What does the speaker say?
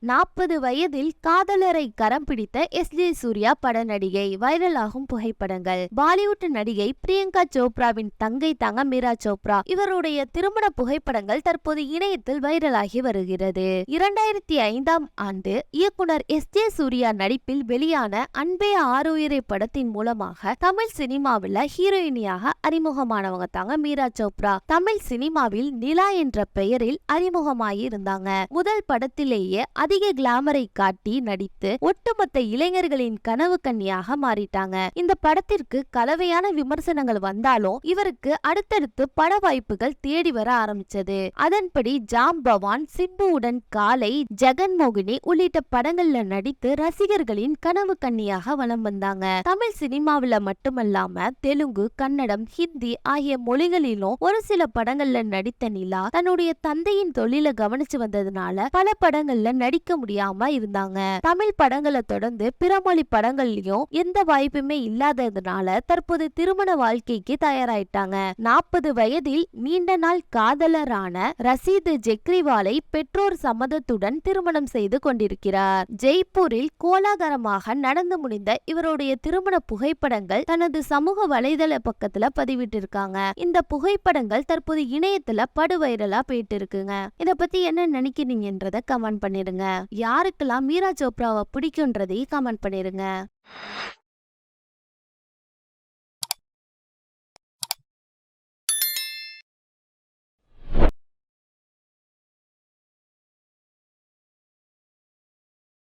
நாற்பது வயதில் காதலரை கரம் பிடித்த எஸ். ஜே. சூர்யா பட நடிகை. வைரலாகும் புகைப்படங்கள். பாலிவுட் நடிகை பிரியங்கா சோப்ராவின் தங்கை தாங்க மீரா சோப்ரா. இவருடைய திருமண புகைப்படங்கள் தற்போது இணையத்தில் வைரலாகி வருகிறது. இரண்டாயிரத்தி ஐந்தாம் ஆண்டு இயக்குனர் எஸ். ஜே. சூர்யா நடிப்பில் வெளியான அன்பே ஆறுயிரை படத்தின் மூலமாக தமிழ் சினிமாவில் ஹீரோயினியாக அறிமுகமானவங்க தாங்க மீரா சோப்ரா. தமிழ் சினிமாவில் நிலா என்ற பெயரில் அறிமுகமாகி இருந்தாங்க முதல் படத்திலேயே அதிக கிளாமரை காட்டி நடித்து ஒட்டுமொத்த இளைஞர்களின் கனவு கன்னியாக மாறிட்டாங்க. இந்த படத்திற்கு கலவையான விமர்சனங்கள் வந்தாலும் இவருக்கு அடுத்தடுத்து பட வாய்ப்புகள் தேடி வர ஆரம்பிச்சது. அதன்படி ஜாம் பவான் சிம்புவுடன் காலை ஜெகன்மோகினி உள்ளிட்ட படங்கள்ல நடித்து ரசிகர்களின் கனவு கன்னியாக வலம் வந்தாங்க. தமிழ் சினிமாவில மட்டுமல்லாம தெலுங்கு கன்னடம் ஹிந்தி ஆகிய மொழிகளிலும் ஒரு சில படங்கள்ல நடித்த நிலா தன்னுடைய தந்தையின் தொழில கவனிச்சு வந்ததுனால பல படங்கள்ல நடி நடிக்க முடியாம இருந்தாங்க. தமிழ் படங்களை தொடர்ந்து பிற மொழி படங்கள்லயும் எந்த வாய்ப்புமே இல்லாததுனால தற்போது திருமண வாழ்க்கைக்கு தயாராயிட்டாங்க. நாற்பது வயதில் நீண்ட நாள் காதலரான ரசீது ஜெக்ரிவாலை பெற்றோர் சம்மதத்துடன் திருமணம் செய்து கொண்டிருக்கிறார். ஜெய்ப்பூரில் கோலாகலமாக நடந்து முடிந்த இவருடைய திருமண புகைப்படங்கள் தனது சமூக வலைதள பக்கத்துல பதிவிட்டிருக்காங்க. இந்த புகைப்படங்கள் தற்போது இணையத்துல படு வைரலா போயிட்டு இருக்குங்க இத பத்தி என்ன நினைக்கிறீங்கன்றத கமெண்ட் பண்ணிருங்க யாருக்கெல்லாம் மீரா சோப்ராவை பிடிக்கும்ன்றதையும் கமெண்ட் பண்ணிருங்க.